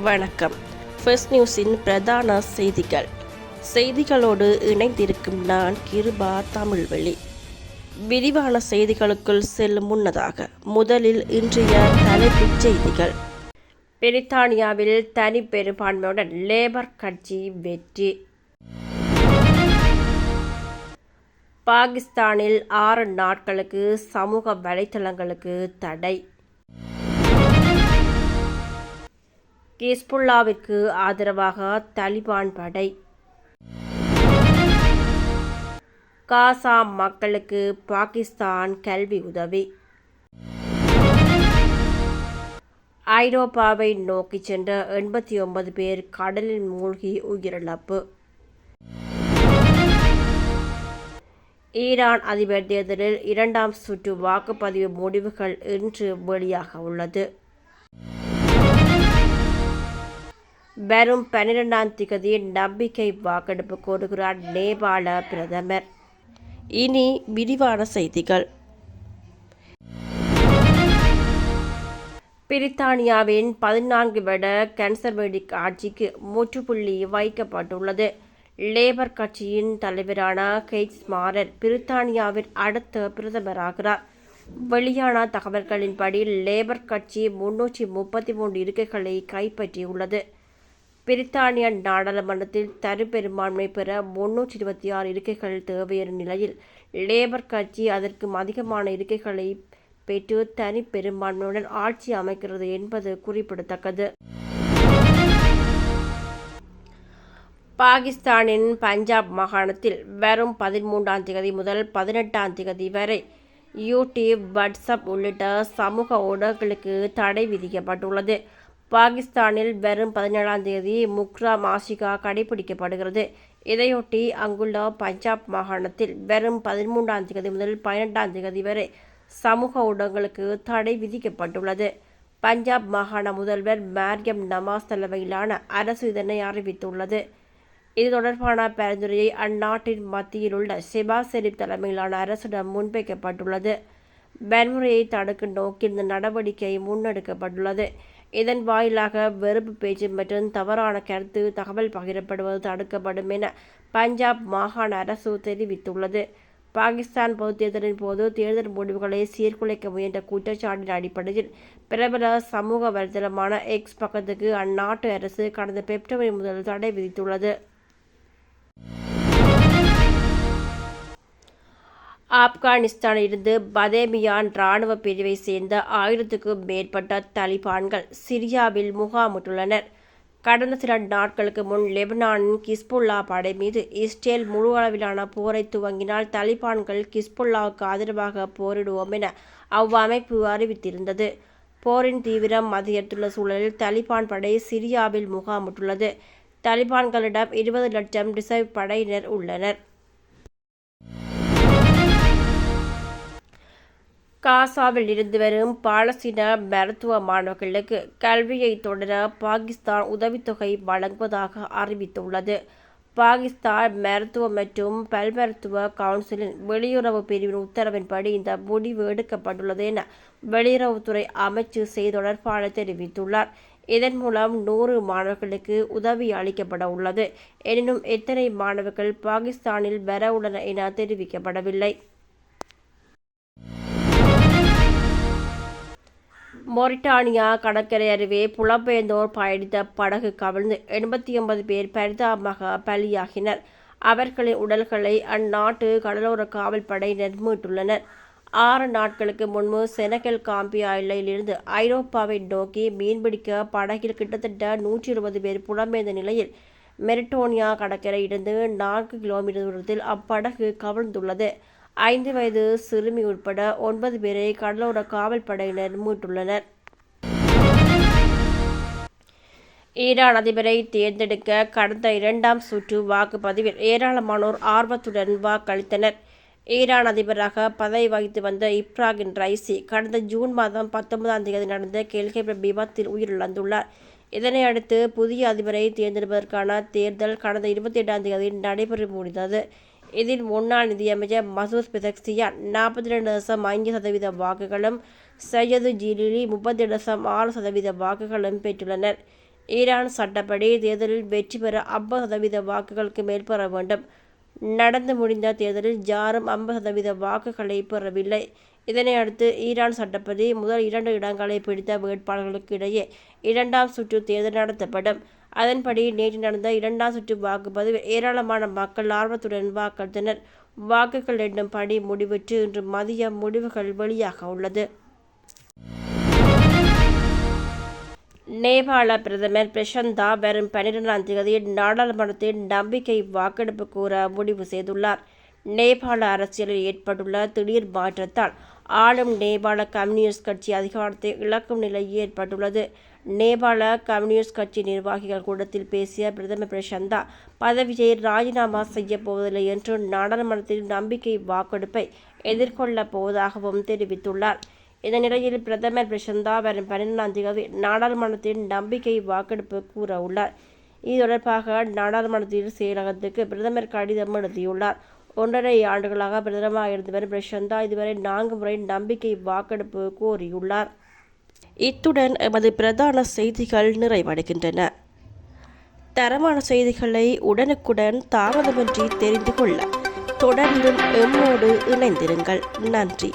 வணக்கம். ஃபர்ஸ்ட் நியூஸின் பிரதான செய்திகள். செய்திகளோடு இணைந்திருக்கும் நான் கிருபா தமிழ்வெளி. விரிவான செய்திகளுக்குள் செல்லும் முன்னதாக முதலில் இன்றைய தலைப்புச் செய்திகள். பிரித்தானியாவில் தனி பெரும்பான்மையுடன் லேபர் கட்சி வெற்றி. பாகிஸ்தானில் ஆறு நாட்களுக்கு சமூக வலைத்தளங்களுக்கு தடை. கிஸ்புல்லாவிற்கு ஆதரவாக தலிபான் படை. காசா மக்களுக்கு பாகிஸ்தான் கல்வி உதவி. ஐரோப்பாவை நோக்கி சென்ற எண்பத்தி ஒன்பது பேர் கடலில் மூழ்கி உயிரிழப்பு. ஈரான் அதிபர் தேர்தலில் இரண்டாம் சுற்று வாக்குப்பதிவு முடிவுகள் இன்று வெளியாக உள்ளது. வரும் பன்னிரெண்டாம் திகதி நம்பிக்கை வாக்கெடுப்பு கோருகிறார் நேபாள பிரதமர். இனி விரிவான செய்திகள். பிரித்தானியாவின் பதினான்கு விட கன்சர்வேட்டிவ் ஆட்சிக்கு முற்றுப்புள்ளி வைக்கப்பட்டுள்ளது. லேபர் கட்சியின் தலைவரான கெய்ட்ஸ் மாரர் பிரித்தானியாவின் அடுத்த பிரதமராகிறார். வெளியான தகவல்களின்படி லேபர் கட்சி முன்னூற்றி முப்பத்தி மூன்று இருக்கைகளை கைப்பற்றியுள்ளது. பிரித்தானிய நாடாளுமன்றத்தில் தரு பெரும்பான்மை பெற முன்னூற்றி இருபத்தி ஆறு இருக்கைகள் தேவையான நிலையில் லேபர் கட்சி அதற்கும் அதிகமான இருக்கைகளை பெற்று தனி பெரும்பான்மையுடன் ஆட்சி அமைக்கிறது என்பது குறிப்பிடத்தக்கது. பாகிஸ்தானின் பஞ்சாப் மாகாணத்தில் வரும் பதிமூன்றாம் தேதி முதல் பதினெட்டாம் தேதி வரை யூடியூப் வாட்ஸ்அப் உள்ளிட்ட சமூக ஊடகங்களுக்கு தடை விதிக்கப்பட்டுள்ளது. பாகிஸ்தானில் வரும் பதினேழாம் தேதி முக்ரா மாசிகா கடைபிடிக்கப்படுகிறது. இதையொட்டி அங்குள்ள பஞ்சாப் மாகாணத்தில் வெறும் பதிமூன்றாம் தேதி முதல் பன்னெண்டாம் தேதி வரை சமூக ஊடகங்களுக்கு தடை விதிக்கப்பட்டுள்ளது. பஞ்சாப் மாகாண முதல்வர் மாரியம் நவாஸ் தலைமையிலான அரசு இதனை அறிவித்துள்ளது. இது தொடர்பான பரிந்துரையை அந்நாட்டின் மத்தியில் உள்ள ஷெபாஸ் செரீப் தலைமையிலான அரசிடம் முன்வைக்கப்பட்டுள்ளது. வன்முறையை தடுக்கும் நோக்கில் இந்த நடவடிக்கை முன்னெடுக்கப்பட்டுள்ளது. இதன் வாயிலாக வெறுப்பு பேச்சு மற்றும் தவறான கருத்து தகவல் பகிரப்படுவது தடுக்கப்படும் என பஞ்சாப் மாகாண அரசு தெரிவித்துள்ளது. பாகிஸ்தான் பொது தேர்தலின் போது தேர்தல் முடிவுகளை சீர்குலைக்க முயன்ற குற்றச்சாட்டின் அடிப்படையில் பிரபல சமூக வலைதளமான எக்ஸ் பக்கத்துக்கு அந்நாட்டு அரசு கடந்த பிப்ரவரி முதல் தடை விதித்துள்ளது. ஆப்கானிஸ்தானிலிருந்து பதேமியான் இராணுவ பிரிவை சேர்ந்த ஆயிரத்துக்கும் மேற்பட்ட தலிபான்கள் சிரியாவில் முகாமிட்டுள்ளனர். கடந்த சில நாட்களுக்கு முன் லெபனானின் கிஸ்புல்லா படை மீது இஸ்ரேல் முழு அளவிலான போரை துவங்கினால் தலிபான்கள் கிஸ்புல்லாவுக்கு ஆதரவாக போரிடுவோம் என அவ்வமைப்பு அறிவித்திருந்தது. போரின் தீவிரம் அதிகரித்துள்ள சூழலில் தலிபான் படை சிரியாவில் முகாமிட்டுள்ளது. தலிபான்களிடம் இருபது லட்சம் ரிசர்வ் படையினர் உள்ளனர். காசாவில் இருந்து வரும் பாலஸ்தீன மருத்துவ மாணவர்களுக்கு கல்வியை தொடர பாகிஸ்தான் உதவித்தொகை வழங்குவதாக அறிவித்துள்ளது. பாகிஸ்தான் மருத்துவ மற்றும் பல்மருத்துவ கவுன்சிலின் வெளியுறவு பிரிவின் உத்தரவின்படி இந்த முடிவு எடுக்கப்பட்டுள்ளது என வெளியுறவுத்துறை அமைச்சு செய்தொடர்பாளர் தெரிவித்துள்ளார். இதன் மூலம் நூறு மாணவர்களுக்கு உதவி அளிக்கப்பட உள்ளது. எனினும் எத்தனை மாணவர்கள் பாகிஸ்தானில் வர உள்ளனர் என தெரிவிக்கப்படவில்லை. மொரிட்டானியா கடற்கரை அருவே புலம்பெயர்ந்தோர் பயணித்த படகு கவிழ்ந்து எண்பத்தி ஒன்பது பேர் பரிதாபமாக பலியாகினர். அவர்களின் உடல்களை அந்நாட்டு கடலோர காவல்படையினர் மீட்டுள்ளனர். ஆறு நாட்களுக்கு முன்பு செனகல் காம்பியா எல்லையிலிருந்து ஐரோப்பாவை நோக்கி மீன்பிடிக்க படகில் கிட்டத்தட்ட நூற்றி இருபது பேர் புலம்பெயர்ந்த நிலையில் மெரிட்டோனியா கடற்கரையிலிருந்து நான்கு கிலோமீட்டர் தூரத்தில் அப்படகு கவிழ்ந்துள்ளது. ஐந்து வயது சிறுமி உட்பட ஒன்பது பேரை கடலோர காவல் படையினர் மீட்டுள்ளனர். ஈரான் அதிபரை தேர்ந்தெடுக்க கடந்த இரண்டாம் சுற்று வாக்குப்பதிவில் ஏராளமானோர் ஆர்வத்துடன் வாக்களித்தனர். ஈரான் அதிபராக பதவி வகித்து வந்த இப்ராகின் ரைசி கடந்த ஜூன் மாதம் பத்தொன்பதாம் தேதி நடந்த கேள்வி விபத்தில் உயிரிழந்துள்ளார். இதனை அடுத்து புதிய அதிபரை தேர்ந்தெடுப்பதற்கான தேர்தல் கடந்த இருபத்தி எட்டாம் தேதி நடைபெற முடிந்தது. இதில் முன்னாள் நிதியமைச்சர் மசூத் பிதக்சியான் நாற்பத்தி ரெண்டு தசம் ஐந்து சதவீத வாக்குகளும் சையது ஜிலிலி முப்பத்தி தசம் ஆறு சதவீத வாக்குகளும் பெற்றுள்ளனர் ஈரான் சட்டப்படி தேர்தலில் வெற்றி பெற ஐம்பது சதவீத வாக்குகளுக்கு மேல் பெற வேண்டும் நடந்து முடிந்த தேர்தலில் யாரும் ஐம்பது சதவீத வாக்குகளை பெறவில்லை இதனை அடுத்து ஈரான் சட்டப்படி முதல் இரண்டு இடங்களை பிடித்த வேட்பாளர்களுக்கு இடையே இரண்டாம் சுற்று தேர்தல் நடத்தப்படும் அதன்படி நேற்று நடந்த இரண்டாம் சுற்று வாக்குப்பதிவு ஏராளமான மக்கள் ஆர்வத்துடன் வாக்களித்தனர். வாக்குகள் எண்ணும் பணி முடிவுற்று இன்று மதியம் முடிவுகள் வெளியாக உள்ளது. நேபாள பிரதமர் பிரசந்தா வரும் பன்னிரெண்டாம் தேதியில் நாடாளுமன்றத்தில் நம்பிக்கை வாக்கெடுப்பு கூற முடிவு செய்துள்ளார். நேபாள அரசியலில் ஏற்பட்டுள்ள திடீர் மாற்றத்தால் ஆளும் நேபாள கம்யூனிஸ்ட் கட்சி அதிகாரத்தை இழக்கும் நிலை ஏற்பட்டுள்ளது. நேபாள கம்யூனிஸ்ட் கட்சி நிர்வாகிகள் கூட்டத்தில் பேசிய பிரதமர் பிரசந்தா பதவியை ராஜினாமா செய்யப்போவதில்லை என்று நாடாளுமன்றத்தில் நம்பிக்கை வாக்கெடுப்பை எதிர்கொள்ளப் போவதாகவும் தெரிவித்துள்ளார். இந்த நிலையில் பிரதமர் பிரசந்தா வரும் பன்னிரெண்டாம் தேதி நாடாளுமன்றத்தில் நம்பிக்கை வாக்கெடுப்பு கூற உள்ளார். இது தொடர்பாக நாடாளுமன்றத்தில் செயலகத்துக்கு பிரதமர் கடிதம் எழுதியுள்ளார். ஒன்றரை ஆண்டுகளாக பிரதமராக இருந்து வரும் பிரசந்தா இதுவரை நான்கு முறை நம்பிக்கை வாக்கெடுப்பு கோரியுள்ளார். இத்துடன் எமது பிரதான செய்திகள் நிறைவடைகின்றன. தரமான செய்திகளை உடனுக்குடன் தாமதமின்றி தெரிந்து கொள்ள தொடர்ந்தும் எம்மோடு இணைந்திருங்கள். நன்றி.